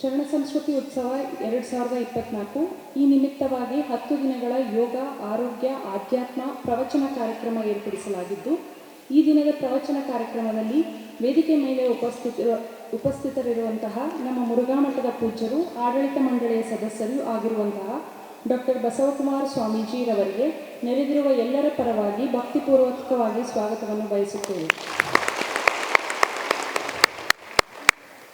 ಶರಣ ಸಂಸ್ಕೃತಿ ಉತ್ಸವ ಎರಡು ಸಾವಿರದ ಇಪ್ಪತ್ನಾಲ್ಕು. ಈ ನಿಮಿತ್ತವಾಗಿ ಹತ್ತು ದಿನಗಳ ಯೋಗ, ಆರೋಗ್ಯ, ಆಧ್ಯಾತ್ಮ ಪ್ರವಚನ ಕಾರ್ಯಕ್ರಮ ಏರ್ಪಡಿಸಲಾಗಿದ್ದು, ಈ ದಿನದ ಪ್ರವಚನ ಕಾರ್ಯಕ್ರಮದಲ್ಲಿ ವೇದಿಕೆ ಮೇಲೆ ಉಪಸ್ಥಿತಿರುವ ಉಪಸ್ಥಿತರಿರುವಂತಹ ನಮ್ಮ ಮುರುಘಾಮಠದ ಪೂಜ್ಯರು, ಆಡಳಿತ ಮಂಡಳಿಯ ಸದಸ್ಯರು ಆಗಿರುವಂತಹ ಡಾಕ್ಟರ್ ಬಸವಕುಮಾರ ಸ್ವಾಮೀಜಿಯವರಿಗೆ ನೆರೆದಿರುವ ಎಲ್ಲರ ಪರವಾಗಿ ಭಕ್ತಿಪೂರ್ವಕವಾಗಿ ಸ್ವಾಗತವನ್ನು ಬಯಸುತ್ತೇವೆ.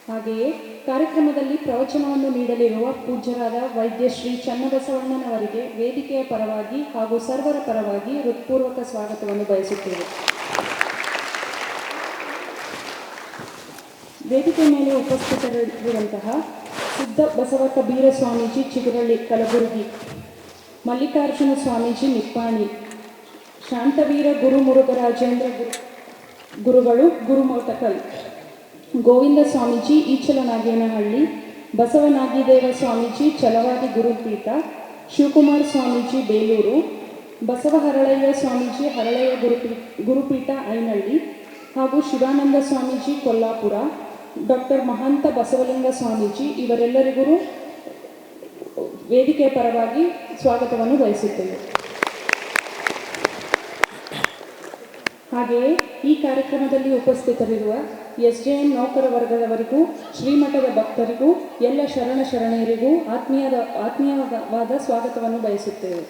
ಹಾಗೆಯೇ ಕಾರ್ಯಕ್ರಮದಲ್ಲಿ ಪ್ರವಚನವನ್ನು ನೀಡಲಿರುವ ಪೂಜ್ಯರಾದ ವೈದ್ಯ ಶ್ರೀ ಚನ್ನಬಸವಣ್ಣನವರಿಗೆ ವೇದಿಕೆಯ ಪರವಾಗಿ ಹಾಗೂ ಸರ್ವರ ಪರವಾಗಿ ಹೃತ್ಪೂರ್ವಕ ಸ್ವಾಗತವನ್ನು ಬಯಸುತ್ತೇವೆ. ವೇದಿಕೆ ಮೇಲೆ ಉಪಸ್ಥಿತರಿರುವಂತಹ ಸಿದ್ಧ ಬಸವ ಕಬೀರ ಸ್ವಾಮೀಜಿ ಚಿಗುರಳ್ಳಿ ಕಲಬುರಗಿ, ಮಲ್ಲಿಕಾರ್ಜುನ ಸ್ವಾಮೀಜಿ ನಿಪ್ಪಾಣಿ, ಶಾಂತವೀರ ಗುರು ಮುರುಘರಾಜೇಂದ್ರ ಗುರು ಗುರುಗಳು, ಗುರುಮೋಟಕಲ್ ಗೋವಿಂದ ಸ್ವಾಮೀಜಿ ಈಚಲನಾಗೇನಹಳ್ಳಿ ಬಸವನಾಗಿದೇವ ಸ್ವಾಮೀಜಿ ಚಲವಾದಿ ಗುರುಪೀಠ, ಶಿವಕುಮಾರ್ ಸ್ವಾಮೀಜಿ ಬೇಲೂರು, ಬಸವ ಹರಳಯ್ಯ ಸ್ವಾಮೀಜಿ ಹರಳಯ್ಯ ಗುರುಪೀ ಗುರುಪೀಠ ಐನಹಳ್ಳಿ ಹಾಗೂ ಶಿವಾನಂದ ಸ್ವಾಮೀಜಿ ಕೊಲ್ಲಾಪುರ, ಡಾಕ್ಟರ್ ಮಹಂತ ಬಸವಲಿಂಗ ಸ್ವಾಮೀಜಿ ಇವರೆಲ್ಲರಿಗೂ ವೇದಿಕೆ ಪರವಾಗಿ ಸ್ವಾಗತವನ್ನು ಬಯಸುತ್ತೇವೆ. ಹಾಗೆಯೇ ಈ ಕಾರ್ಯಕ್ರಮದಲ್ಲಿ ಉಪಸ್ಥಿತರಿರುವ ಎಸ್ ಜೆ ಎನ್ ನೌಕರ ವರ್ಗದವರಿಗೂ, ಶ್ರೀಮಠದ ಭಕ್ತರಿಗೂ, ಎಲ್ಲ ಶರಣ ಶರಣೆಯರಿಗೂ ಆತ್ಮೀಯದ ಆತ್ಮೀಯವಾದ ಸ್ವಾಗತವನ್ನು ಬಯಸುತ್ತೇವೆ.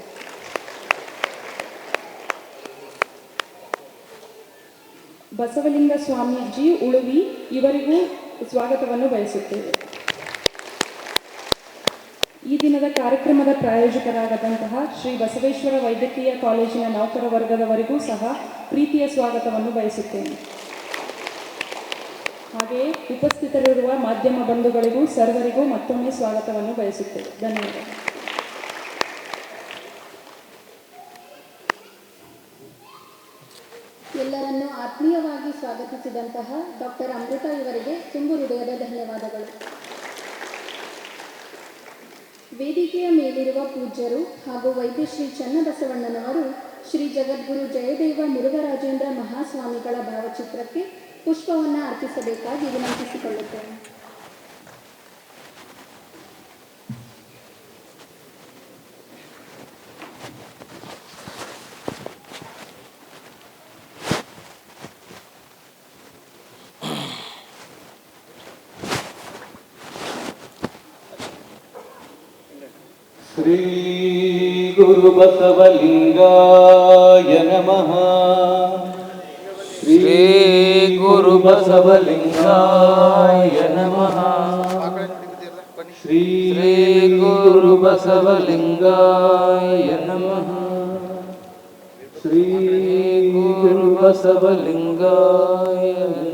ಬಸವಲಿಂಗ ಸ್ವಾಮೀಜಿ ಉಳುವಿ ಇವರಿಗೂ ಸ್ವಾಗತವನ್ನು ಬಯಸುತ್ತೇವೆ. ಈ ದಿನದ ಕಾರ್ಯಕ್ರಮದ ಪ್ರಾಯೋಜಕರಾಗದಂತಹ ಶ್ರೀ ಬಸವೇಶ್ವರ ವೈದ್ಯಕೀಯ ಕಾಲೇಜಿನ ನೌಕರ ವರ್ಗದವರಿಗೂ ಸಹ ಪ್ರೀತಿಯ ಸ್ವಾಗತವನ್ನು ಬಯಸುತ್ತೇನೆ. ಹಾಗೆಯೇ ಉಪಸ್ಥಿತರಿರುವ ಮಾಧ್ಯಮ ಬಂಧುಗಳಿಗೂ, ಸರ್ವರಿಗೂ ಮತ್ತೊಮ್ಮೆ ಸ್ವಾಗತವನ್ನು ಬಯಸುತ್ತೇವೆ ಧನ್ಯವಾದ ಎಲ್ಲರನ್ನು ಆತ್ಮೀಯವಾಗಿ ಸ್ವಾಗತಿಸಿದಂತಹ ಡಾಕ್ಟರ್ ಅಮೃತ ಇವರಿಗೆ ತುಂಬು ಹೃದಯದ ಧನ್ಯವಾದಗಳು. ವೇದಿಕೆಯ ಮೇಲಿರುವ ಪೂಜ್ಯರು ಹಾಗೂ ವೈದ್ಯ ಶ್ರೀ ಚನ್ನಬಸವಣ್ಣನವರು ಶ್ರೀ ಜಗದ್ಗುರು ಜಯದೇವ ಮುರುಘರಾಜೇಂದ್ರ ಮಹಾಸ್ವಾಮಿಗಳ ಭಾವಚಿತ್ರಕ್ಕೆ ಪುಷ್ಪವನ್ನು ಅರ್ಪಿಸಬೇಕಾಗಿ ವಿನಂತಿಸಿಕೊಳ್ಳುತ್ತೇನೆ. श्रीगुरुबसवलिङ्गाय नमः। श्रीगुरुबसवलिङ्गाय नमः। श्रीगुरुबसवलिङ्गाय नमः। श्रीगुरुबसवलिङ्गाय नमः।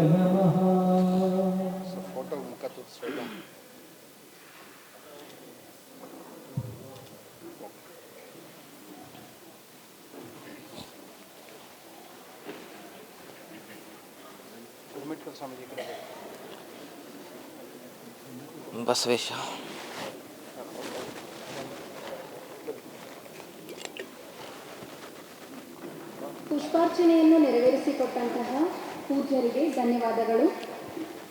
ಬಸವೇಶ ಪುಷ್ಪಾರ್ಚನೆಯನ್ನು ನೆರವೇರಿಸಿಕೊಟ್ಟಂತಹ ಪೂಜ್ಯರಿಗೆ ಧನ್ಯವಾದಗಳು.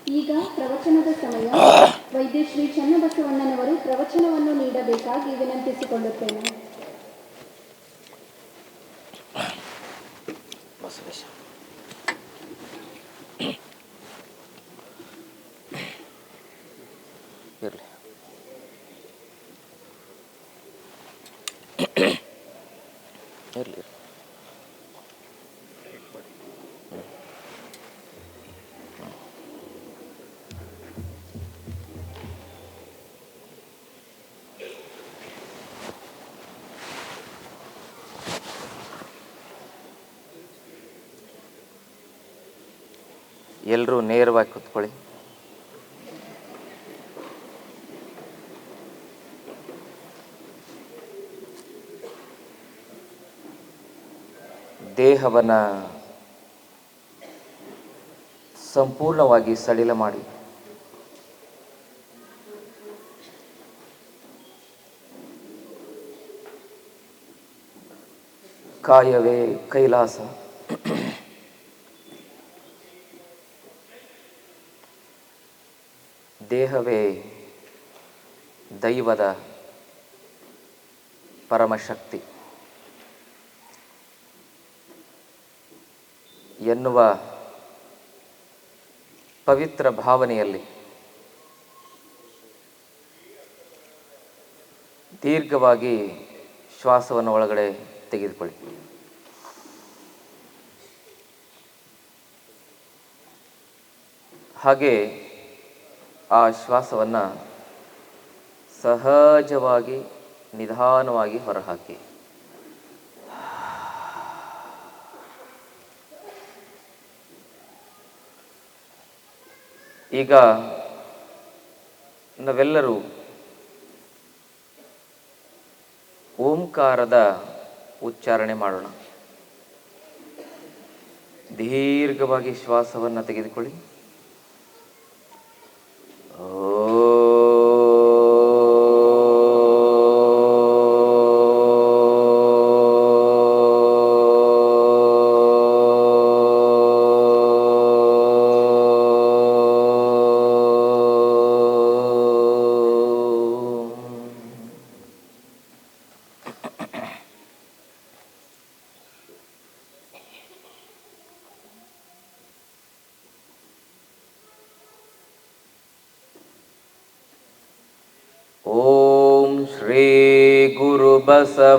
ಈಗ ಪ್ರವಚನದ ಸಮಯ. ವೈದ್ಯ ಶ್ರೀ ಚನ್ನಬಸವಣ್ಣನವರು ಪ್ರವಚನವನ್ನು ನೀಡಬೇಕಾಗಿ ವಿನಂತಿಸಿಕೊಳ್ಳುತ್ತೇನೆ. ಇರಲಿ. ಎಲ್ಲರೂ ನೇರವಾಗಿ ಕೂತ್ಕೊಳ್ಳಿ. ದೇಹವನ್ನು ಸಂಪೂರ್ಣವಾಗಿ ಸಡಿಲ ಮಾಡಿ. ಕಾಯವೇ ಕೈಲಾಸ. ದೇಹವೇ ದೈವದ ಪರಮಶಕ್ತಿ. ಎನ್ನುವ ಪವಿತ್ರ ಭಾವನೆಯಲ್ಲಿ ದೀರ್ಘವಾಗಿ ಶ್ವಾಸವನ್ನು ಒಳಗಡೆ ತೆಗೆದುಕೊಳ್ಳಿ. ಹಾಗೆ ಆ ಶ್ವಾಸವನ್ನು ಸಹಜವಾಗಿ ನಿಧಾನವಾಗಿ ಹೊರಹಾಕಿ. ಈಗ ನಾವೆಲ್ಲರೂ ಓಂಕಾರದ ಉಚ್ಚಾರಣೆ ಮಾಡೋಣ. ದೀರ್ಘವಾಗಿ ಶ್ವಾಸವನ್ನು ತೆಗೆದುಕೊಳ್ಳಿ.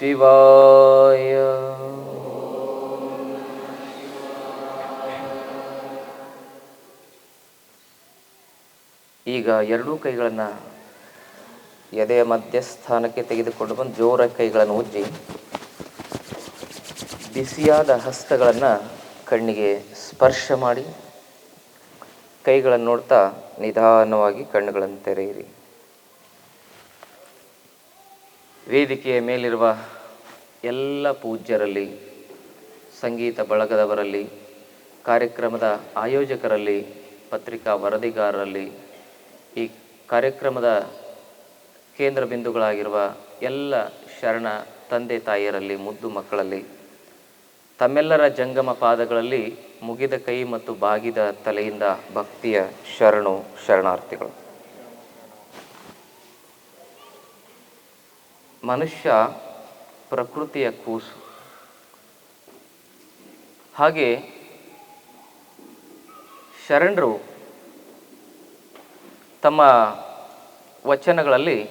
ಶಿವಾಯ. ಈಗ ಎರಡೂ ಕೈಗಳನ್ನು ಎದೆಯ ಮಧ್ಯಸ್ಥಾನಕ್ಕೆ ತೆಗೆದುಕೊಂಡು ಬಂದು ಜೋರ ಕೈಗಳನ್ನು ಉಜ್ಜಿ, ಬಿಸಿಯಾದ ಹಸ್ತಗಳನ್ನು ಕಣ್ಣಿಗೆ ಸ್ಪರ್ಶ ಮಾಡಿ, ಕೈಗಳನ್ನು ನೋಡ್ತಾ ನಿಧಾನವಾಗಿ ಕಣ್ಣುಗಳನ್ನು ತೆರೆಯಿರಿ. ವೇದಿಕೆಯ ಮೇಲಿರುವ ಎಲ್ಲ ಪೂಜ್ಯರಲ್ಲಿ, ಸಂಗೀತ ಬಳಗದವರಲ್ಲಿ, ಕಾರ್ಯಕ್ರಮದ ಆಯೋಜಕರಲ್ಲಿ, ಪತ್ರಿಕಾ ವರದಿಗಾರರಲ್ಲಿ, ಈ ಕಾರ್ಯಕ್ರಮದ ಕೇಂದ್ರ ಬಿಂದುಗಳಾಗಿರುವ ಎಲ್ಲ ಶರಣ ತಂದೆ ತಾಯಿಯರಲ್ಲಿ, ಮುದ್ದು ಮಕ್ಕಳಲ್ಲಿ, ತಮ್ಮೆಲ್ಲರ ಜಂಗಮ ಪಾದಗಳಲ್ಲಿ ಮುಗಿದ ಕೈ ಮತ್ತು ಬಾಗಿದ ತಲೆಯಿಂದ ಭಕ್ತಿಯ ಶರಣು, ಶರಣಾರ್ಥಿಗಳು. ಮನುಷ್ಯ ಪ್ರಕೃತಿಯ ಕೂಸು. ಹಾಗೆ ಶರಣರು ತಮ್ಮ ವಚನಗಳಲ್ಲಿ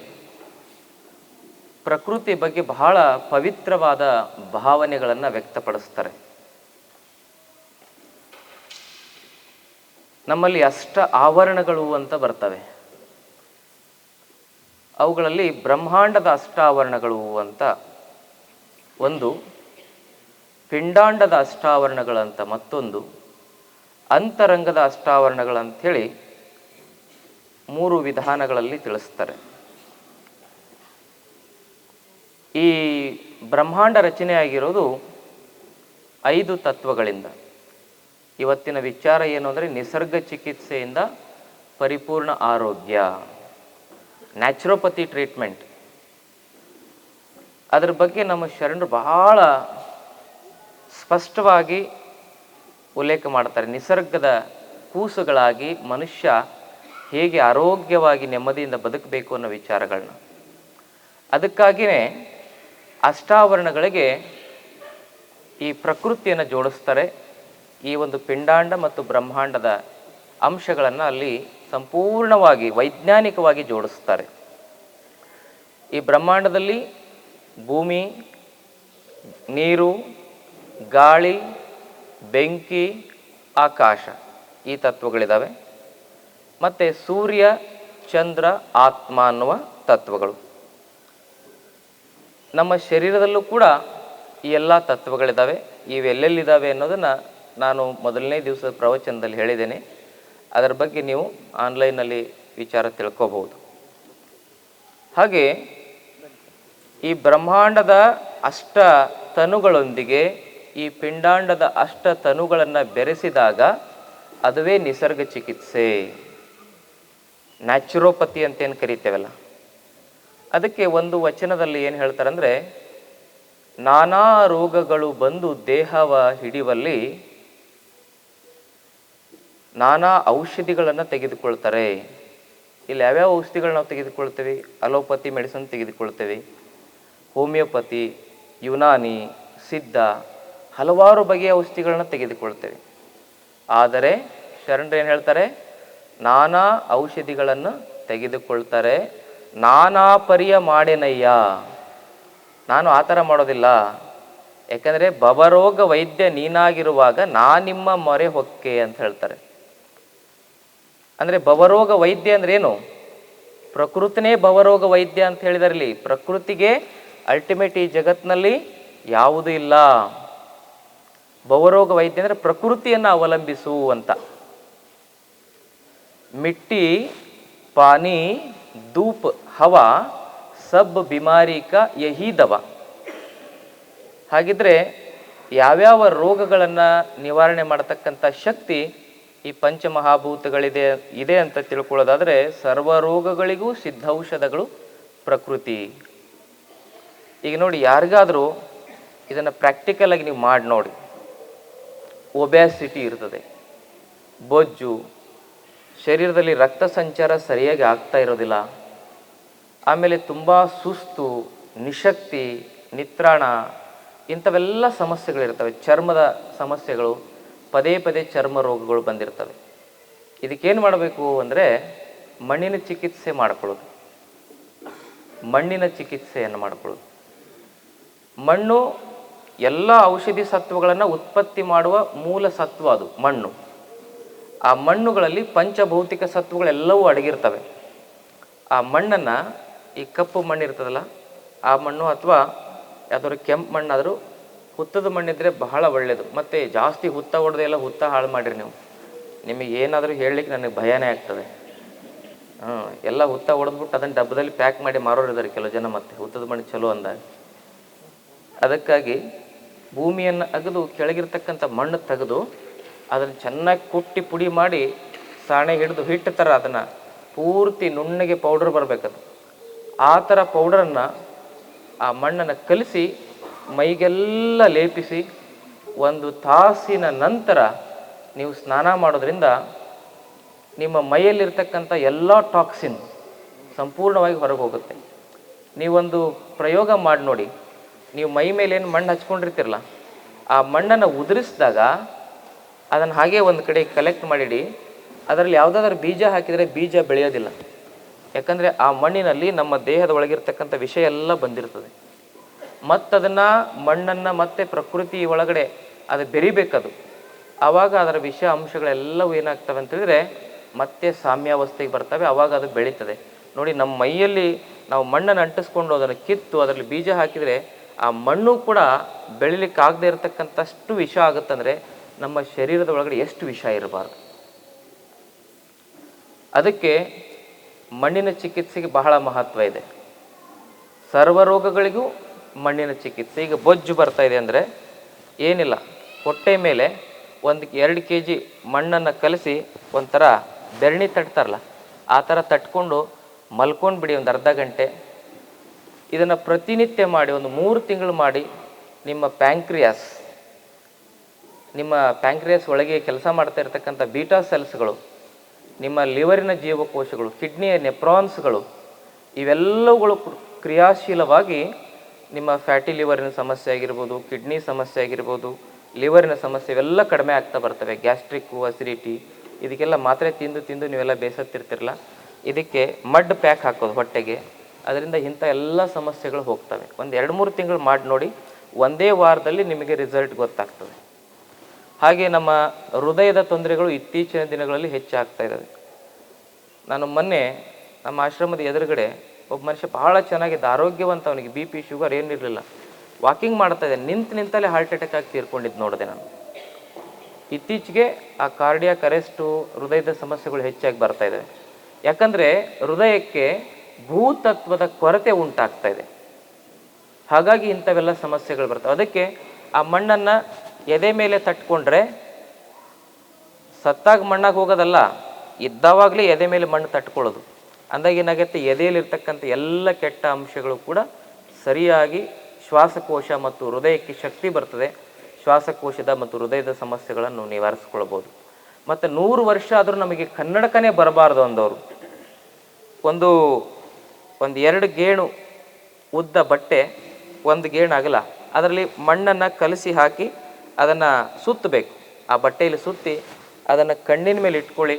ಪ್ರಕೃತಿ ಬಗ್ಗೆ ಬಹಳ ಪವಿತ್ರವಾದ ಭಾವನೆಗಳನ್ನು ವ್ಯಕ್ತಪಡಿಸ್ತಾರೆ. ನಮ್ಮಲ್ಲಿ ಅಷ್ಟ ಆವರಣಗಳು ಅಂತ ಬರ್ತವೆ. ಅವುಗಳಲ್ಲಿ ಬ್ರಹ್ಮಾಂಡದ ಅಷ್ಟಾವರಣಗಳು ಅಂತ ಒಂದು, ಪಿಂಡಾಂಡದ ಅಷ್ಟಾವರಣಗಳಂತ ಮತ್ತೊಂದು, ಅಂತರಂಗದ ಅಷ್ಟಾವರಣಗಳಂಥೇಳಿ ಮೂರು ವಿಧಾನಗಳಲ್ಲಿ ತಿಳಿಸ್ತಾರೆ. ಈ ಬ್ರಹ್ಮಾಂಡ ರಚನೆಯಾಗಿರೋದು ಐದು ತತ್ವಗಳಿಂದ. ಇವತ್ತಿನ ವಿಚಾರ ಏನು ಅಂದರೆ ನಿಸರ್ಗ ಚಿಕಿತ್ಸೆಯಿಂದ ಪರಿಪೂರ್ಣ ಆರೋಗ್ಯ. ನ್ಯಾಚುರೋಪತಿ ಟ್ರೀಟ್ಮೆಂಟ್ ಅದ್ರ ಬಗ್ಗೆ ನಮ್ಮ ಶರಣರು ಬಹಳ ಸ್ಪಷ್ಟವಾಗಿ ಉಲ್ಲೇಖ ಮಾಡ್ತಾರೆ. ನಿಸರ್ಗದ ಕೂಸುಗಳಾಗಿ ಮನುಷ್ಯ ಹೇಗೆ ಆರೋಗ್ಯವಾಗಿ ನೆಮ್ಮದಿಯಿಂದ ಬದುಕಬೇಕು ಅನ್ನೋ ವಿಚಾರಗಳನ್ನ ಅದಕ್ಕಾಗಿಯೇ ಅಷ್ಟಾವರಣಗಳಿಗೆ ಈ ಪ್ರಕೃತಿಯನ್ನು ಜೋಡಿಸ್ತಾರೆ. ಈ ಒಂದು ಪಿಂಡಾಂಡ ಮತ್ತು ಬ್ರಹ್ಮಾಂಡದ ಅಂಶಗಳನ್ನು ಅಲ್ಲಿ ಸಂಪೂರ್ಣವಾಗಿ, ವೈಜ್ಞಾನಿಕವಾಗಿ ಜೋಡಿಸ್ತಾರೆ. ಈ ಬ್ರಹ್ಮಾಂಡದಲ್ಲಿ ಭೂಮಿ, ನೀರು, ಗಾಳಿ, ಬೆಂಕಿ, ಆಕಾಶ ಈ ತತ್ವಗಳಿದ್ದಾವೆ ಮತ್ತು ಸೂರ್ಯ, ಚಂದ್ರ, ಆತ್ಮ ಅನ್ನುವ ತತ್ವಗಳು. ನಮ್ಮ ಶರೀರದಲ್ಲೂ ಕೂಡ ಈ ಎಲ್ಲ ತತ್ವಗಳಿದ್ದಾವೆ ಇವೆಲ್ಲೆಲ್ಲಿದ್ದಾವೆ ಅನ್ನೋದನ್ನು ನಾನು ಮೊದಲನೇ ದಿವಸದ ಪ್ರವಚನದಲ್ಲಿ ಹೇಳಿದ್ದೇನೆ. ಅದರ ಬಗ್ಗೆ ನೀವು ಆನ್ಲೈನಲ್ಲಿ ವಿಚಾರ ತಿಳ್ಕೋಬಹುದು. ಹಾಗೆ ಈ ಬ್ರಹ್ಮಾಂಡದ ಅಷ್ಟ ತನುಗಳೊಂದಿಗೆ ಈ ಪಿಂಡಾಂಡದ ಅಷ್ಟ ತನುಗಳನ್ನು ಬೆರೆಸಿದಾಗ ಅದುವೇ ನಿಸರ್ಗ ಚಿಕಿತ್ಸೆ. ನ್ಯಾಚುರೋಪತಿ ಅಂತೇನು ಕರಿತೇವಲ್ಲ? ಅದಕ್ಕೆ ಒಂದು ವಚನದಲ್ಲಿ ಏನು ಹೇಳ್ತಾರಂದರೆ, ನಾನಾ ರೋಗಗಳು ಬಂದು ದೇಹವ ಹಿಡಿಯುವಲ್ಲಿ ನಾನಾ ಔಷಧಿಗಳನ್ನು ತೆಗೆದುಕೊಳ್ತಾರೆ. ಇಲ್ಲಿ ಯಾವ್ಯಾವ ಔಷಧಿಗಳು ನಾವು ತೆಗೆದುಕೊಳ್ತೇವೆ? ಅಲೋಪತಿ, ಮೆಡಿಸನ್ ತೆಗೆದುಕೊಳ್ತೇವೆ. ಹೋಮಿಯೋಪತಿ, ಯುನಾನಿ, ಸಿದ್ಧ ಹಲವಾರು ಬಗೆಯ ಔಷಧಿಗಳನ್ನ ತೆಗೆದುಕೊಳ್ತೇವೆ. ಆದರೆ ಶರಣರು ಏನು ಹೇಳ್ತಾರೆ? ನಾನಾ ಔಷಧಿಗಳನ್ನು ತೆಗೆದುಕೊಳ್ತಾರೆ. ನಾನಾ ಪರಿಯ ಮಾಡೆನಯ್ಯ? ನಾನು ಆ ಥರ ಮಾಡೋದಿಲ್ಲ. ಯಾಕಂದರೆ ಬಬರೋಗ ವೈದ್ಯ ನೀನಾಗಿರುವಾಗ ನಾ ನಿಮ್ಮ ಮೊರೆ ಹೊಕ್ಕೆ ಅಂತ ಹೇಳ್ತಾರೆ. ಅಂದರೆ ಭವರೋಗ ವೈದ್ಯ ಅಂದ್ರೆ ಏನು? ಪ್ರಕೃತಿನೇ ಭವರೋಗ ವೈದ್ಯ ಅಂತ ಹೇಳಿದರಲ್ಲಿ ಪ್ರಕೃತಿಗೆ ಅಲ್ಟಿಮೇಟ್ ಈ ಜಗತ್ತಿನಲ್ಲಿ ಯಾವುದೂ ಇಲ್ಲ. ಭವರೋಗ ವೈದ್ಯ ಅಂದರೆ ಪ್ರಕೃತಿಯನ್ನು ಅವಲಂಬಿಸು ಅಂತ. ಮಿಟ್ಟಿ, ಪಾನಿ, ಧೂಪ್, ಹವ, ಸಬ್ ಬಿಮಾರಿಕ ಯಹಿ ದವ. ಹಾಗಿದ್ರೆ ಯಾವ್ಯಾವ ರೋಗಗಳನ್ನು ನಿವಾರಣೆ ಮಾಡತಕ್ಕಂಥ ಶಕ್ತಿ ಈ ಪಂಚಮಹಾಭೂತಗಳಿದೆ, ಇದೆ ಅಂತ ತಿಳ್ಕೊಳ್ಳೋದಾದರೆ ಸರ್ವ ರೋಗಗಳಿಗೂ ಸಿದ್ಧೌಷಧಗಳು ಪ್ರಕೃತಿ. ಈಗ ನೋಡಿ, ಯಾರಿಗಾದರೂ ಇದನ್ನು ಪ್ರಾಕ್ಟಿಕಲ್ ಆಗಿ ನೀವು ಮಾಡಿ ನೋಡಿ. ಒಬ್ಯಾಸಿಟಿ ಇರ್ತದೆ, ಬೊಜ್ಜು, ಶರೀರದಲ್ಲಿ ರಕ್ತ ಸಂಚಾರ ಸರಿಯಾಗಿ ಆಗ್ತಾ ಇರೋದಿಲ್ಲ, ಆಮೇಲೆ ತುಂಬ ಸುಸ್ತು, ನಿಶಕ್ತಿ, ನಿತ್ರಾಣ ಇಂಥವೆಲ್ಲ ಸಮಸ್ಯೆಗಳಿರ್ತವೆ, ಚರ್ಮದ ಸಮಸ್ಯೆಗಳು ಪದೇ ಪದೇ ಚರ್ಮ ರೋಗಗಳು ಬಂದಿರ್ತವೆ. ಇದಕ್ಕೇನು ಮಾಡಬೇಕು ಅಂದರೆ ಮಣ್ಣಿನ ಚಿಕಿತ್ಸೆ ಮಾಡಿಕೊಳ್ಳೋದು. ಮಣ್ಣಿನ ಚಿಕಿತ್ಸೆಯನ್ನು ಮಾಡಿಕೊಳ್ಳೋದು. ಮಣ್ಣು ಎಲ್ಲ ಔಷಧಿ ಸತ್ವಗಳನ್ನು ಉತ್ಪತ್ತಿ ಮಾಡುವ ಮೂಲ ಸತ್ವ ಅದು, ಮಣ್ಣು. ಆ ಮಣ್ಣುಗಳಲ್ಲಿ ಪಂಚಭೌತಿಕ ಸತ್ವಗಳೆಲ್ಲವೂ ಅಡಗಿರ್ತವೆ. ಆ ಮಣ್ಣನ್ನು ಈ ಕಪ್ಪು ಮಣ್ಣು ಇರ್ತದಲ್ಲ ಆ ಮಣ್ಣು ಅಥವಾ ಯಾವುದಾದ್ರು ಕೆಂಪು ಮಣ್ಣಾದರೂ ಹುತ್ತದ ಮಣ್ಣಿದ್ರೆ ಬಹಳ ಒಳ್ಳೆಯದು ಮತ್ತು ಜಾಸ್ತಿ ಹುತ್ತ ಹೊಡೆದೇ ಎಲ್ಲ ಹುತ್ತ ಹಾಳು ಮಾಡಿರಿ ನೀವು. ನಿಮಗೆ ಏನಾದರೂ ಹೇಳಲಿಕ್ಕೆ ನನಗೆ ಭಯನೇ ಆಗ್ತದೆ. ಹಾಂ, ಎಲ್ಲ ಹುತ್ತ ಹೊಡೆದ್ಬಿಟ್ಟು ಅದನ್ನು ಡಬ್ಬದಲ್ಲಿ ಪ್ಯಾಕ್ ಮಾಡಿ ಮಾರೋರು ಇದ್ದಾರೆ ಕೆಲವು ಜನ ಮತ್ತೆ. ಹುತ್ತದ ಮಣ್ಣು ಚಲೋ ಅಂದಾಗ. ಅದಕ್ಕಾಗಿ ಭೂಮಿಯನ್ನು ಅಗದು ಕೆಳಗಿರ್ತಕ್ಕಂಥ ಮಣ್ಣು ತೆಗೆದು ಅದನ್ನು ಚೆನ್ನಾಗಿ ಕುಟ್ಟಿ ಪುಡಿ ಮಾಡಿ ಸಾಣೆ ಹಿಡಿದು ಹಿಟ್ಟು ಥರ ಅದನ್ನು ಪೂರ್ತಿ ನುಣ್ಣಗೆ ಪೌಡ್ರ್ ಬರಬೇಕದು. ಆ ಥರ ಪೌಡ್ರನ್ನು ಆ ಮಣ್ಣನ್ನು ಕಲಿಸಿ ಮೈಗೆಲ್ಲ ಲೇಪಿಸಿ ಒಂದು ತಾಸಿನ ನಂತರ ನೀವು ಸ್ನಾನ ಮಾಡೋದ್ರಿಂದ ನಿಮ್ಮ ಮೈಯಲ್ಲಿರ್ತಕ್ಕಂಥ ಎಲ್ಲ ಟಾಕ್ಸಿನ್ ಸಂಪೂರ್ಣವಾಗಿ ಹೊರಗೆ ಹೋಗುತ್ತೆ ನೀವೊಂದು ಪ್ರಯೋಗ ಮಾಡಿ ನೋಡಿ. ನೀವು ಮೈ ಮೇಲೆ ಏನು ಮಣ್ಣು ಹಚ್ಕೊಂಡಿರ್ತಿರಲ್ಲ, ಆ ಮಣ್ಣನ್ನು ಉದುರಿಸಿದಾಗ ಅದನ್ನು ಹಾಗೆ ಒಂದು ಕಡೆ ಕಲೆಕ್ಟ್ ಮಾಡಿಡಿ. ಅದರಲ್ಲಿ ಯಾವುದಾದ್ರು ಬೀಜ ಹಾಕಿದರೆ ಬೀಜ ಬೆಳೆಯೋದಿಲ್ಲ. ಯಾಕಂದರೆ ಆ ಮಣ್ಣಿನಲ್ಲಿ ನಮ್ಮ ದೇಹದ ಒಳಗಿರ್ತಕ್ಕಂಥ ವಿಷಯ ಎಲ್ಲ ಬಂದಿರ್ತದೆ. ಮತ್ತದನ್ನು ಮಣ್ಣನ್ನು ಮತ್ತೆ ಪ್ರಕೃತಿ ಒಳಗಡೆ ಅದು ಬೆರಿಬೇಕದು. ಆವಾಗ ಅದರ ವಿಷ ಅಂಶಗಳೆಲ್ಲವೂ ಏನಾಗ್ತವೆ ಅಂತೇಳಿದರೆ ಮತ್ತೆ ಸಾಮ್ಯಾವಸ್ಥೆಗೆ ಬರ್ತವೆ ಆವಾಗ ಅದು ಬೆಳೀತದೆ. ನೋಡಿ ನಮ್ಮ ಮೈಯಲ್ಲಿ ನಾವು ಮಣ್ಣನ್ನು ಅಂಟಿಸ್ಕೊಂಡು ಅದನ್ನು ಕಿತ್ತು ಅದರಲ್ಲಿ ಬೀಜ ಹಾಕಿದರೆ ಆ ಮಣ್ಣು ಕೂಡ ಬೆಳಿಲಿಕ್ಕಾಗದೇ ಇರತಕ್ಕಂಥಷ್ಟು ವಿಷ ಆಗುತ್ತಂದರೆ ನಮ್ಮ ಶರೀರದ ಒಳಗಡೆ ಎಷ್ಟು ವಿಷ ಇರಬಾರ್ದು. ಅದಕ್ಕೆ ಮಣ್ಣಿನ ಚಿಕಿತ್ಸೆಗೆ ಬಹಳ ಮಹತ್ವ ಇದೆ. ಸರ್ವ ರೋಗಗಳಿಗೂ ಮಣ್ಣಿನ ಚಿಕಿತ್ಸೆ. ಈಗ ಬೊಜ್ಜು ಬರ್ತಾ ಇದೆ ಅಂದರೆ ಏನಿಲ್ಲ. ಹೊಟ್ಟೆ ಮೇಲೆ ಒಂದು ಎರಡು ಕೆ ಜಿ ಮಣ್ಣನ್ನು ಕಲಸಿ ಒಂಥರ ಬೆರಣಿ ತಟ್ತಾರಲ್ಲ, ಆ ಥರ ತಟ್ಕೊಂಡು ಮಲ್ಕೊಂಡು ಬಿಡಿ ಒಂದು ಅರ್ಧ ಗಂಟೆ. ಇದನ್ನು ಪ್ರತಿನಿತ್ಯ ಮಾಡಿ ಒಂದು ಮೂರು ತಿಂಗಳು ಮಾಡಿ ನಿಮ್ಮ ಪ್ಯಾಂಕ್ರಿಯಾಸ್ ನಿಮ್ಮ ಪ್ಯಾಂಕ್ರಿಯಾಸ್ ಒಳಗೆ ಕೆಲಸ ಮಾಡ್ತಾ ಇರತಕ್ಕಂಥ ಬೀಟಾ ಸೆಲ್ಸ್ಗಳು, ನಿಮ್ಮ ಲಿವರಿನ ಜೀವಕೋಶಗಳು, ಕಿಡ್ನಿಯ ನೆಪ್ರಾನ್ಸ್ಗಳು, ಇವೆಲ್ಲವುಗಳು ಕ್ರಿಯಾಶೀಲವಾಗಿ ನಿಮ್ಮ ಫ್ಯಾಟಿ ಲಿವರಿನ ಸಮಸ್ಯೆ ಆಗಿರ್ಬೋದು ಕಿಡ್ನಿ ಸಮಸ್ಯೆ ಆಗಿರ್ಬೋದು ಲಿವರಿನ ಸಮಸ್ಯೆ ಇವೆಲ್ಲ ಕಡಿಮೆ ಆಗ್ತಾ ಬರ್ತವೆ ಗ್ಯಾಸ್ಟ್ರಿಕ್ಕು ಅಸಿಡಿಟಿ ಇದಕ್ಕೆಲ್ಲ ಮಾತ್ರೆ ತಿಂದು ತಿಂದು ನೀವೆಲ್ಲ ಬೇಸತ್ತಿರ್ತಿರಲ್ಲ. ಇದಕ್ಕೆ ಮಡ್ ಪ್ಯಾಕ್ ಹಾಕೋದು ಹೊಟ್ಟೆಗೆ. ಅದರಿಂದ ಇಂಥ ಎಲ್ಲ ಸಮಸ್ಯೆಗಳು ಹೋಗ್ತವೆ. ಒಂದು ಎರಡು ಮೂರು ತಿಂಗಳು ಮಾಡಿ ನೋಡಿ, ಒಂದೇ ವಾರದಲ್ಲಿ ನಿಮಗೆ ರಿಸಲ್ಟ್ ಗೊತ್ತಾಗ್ತದೆ. ಹಾಗೆ ನಮ್ಮ ಹೃದಯದ ತೊಂದರೆಗಳು ಇತ್ತೀಚಿನ ದಿನಗಳಲ್ಲಿ ಹೆಚ್ಚಾಗ್ತಾ ಇದ್ದಾವೆ. ನಾನು ಮೊನ್ನೆ ನಮ್ಮ ಆಶ್ರಮದ ಎದುರುಗಡೆ ಒಬ್ಬ ಮನುಷ್ಯ ಬಹಳ ಚೆನ್ನಾಗಿದ್ದ ಆರೋಗ್ಯವಂತ ಅವನಿಗೆ ಬಿ ಪಿ ಶುಗರ್ ಏನಿರಲಿಲ್ಲ. ವಾಕಿಂಗ್ ಮಾಡ್ತಾ ಇದ್ದೆ, ನಿಂತು ನಿಂತಲೇ ಹಾರ್ಟ್ ಅಟ್ಯಾಕ್ ಆಗಿ ತೀರ್ಕೊಂಡಿದ್ದು ನೋಡಿದೆ ನಾನು. ಇತ್ತೀಚೆಗೆ ಆ ಕಾರ್ಡಿಯಾಕ್ ಅರೆಸ್ಟು ಹೃದಯದ ಸಮಸ್ಯೆಗಳು ಹೆಚ್ಚಾಗಿ ಬರ್ತಾ ಇದ್ದಾವೆ ಯಾಕಂದರೆ ಹೃದಯಕ್ಕೆ ಭೂತತ್ವದ ಕೊರತೆ ಉಂಟಾಗ್ತಾ ಇದೆ. ಹಾಗಾಗಿ ಇಂಥವೆಲ್ಲ ಸಮಸ್ಯೆಗಳು ಬರ್ತವೆ. ಅದಕ್ಕೆ ಆ ಮಣ್ಣನ್ನು ಎದೆ ಮೇಲೆ ತಟ್ಕೊಂಡ್ರೆ ಸತ್ತಾಗ ಮಣ್ಣಾಗಿ ಹೋಗೋದಲ್ಲ, ಇದ್ದಾವಾಗಲೇ ಎದೆ ಮೇಲೆ ಮಣ್ಣು ತಟ್ಕೊಳ್ಳೋದು. ಅಂದಾಗ ಏನಾಗುತ್ತೆ? ಎದೆಯಲ್ಲಿರ್ತಕ್ಕಂಥ ಎಲ್ಲ ಕೆಟ್ಟ ಅಂಶಗಳು ಕೂಡ ಸರಿಯಾಗಿ ಶ್ವಾಸಕೋಶ ಮತ್ತು ಹೃದಯಕ್ಕೆ ಶಕ್ತಿ ಬರ್ತದೆ. ಶ್ವಾಸಕೋಶದ ಮತ್ತು ಹೃದಯದ ಸಮಸ್ಯೆಗಳನ್ನು ನಿವಾರಿಸ್ಕೊಳ್ಬೋದು ಮತ್ತು ನೂರು ವರ್ಷ ಆದರೂ ನಮಗೆ ಕನ್ನಡಕನೇ ಬರಬಾರ್ದು ಅಂದವರು. ಒಂದು ಒಂದು ಎರಡು ಗೇಣು ಉದ್ದ ಬಟ್ಟೆ, ಒಂದು ಗೇಣು ಆಗಲ್ಲ ಅದರಲ್ಲಿ ಮಣ್ಣನ್ನು ಕಲಸಿ ಹಾಕಿ ಅದನ್ನು ಸುತ್ತಬೇಕು. ಆ ಬಟ್ಟೆಯಲ್ಲಿ ಸುತ್ತಿ ಅದನ್ನು ಕಣ್ಣಿನ ಮೇಲೆ ಇಟ್ಕೊಳ್ಳಿ.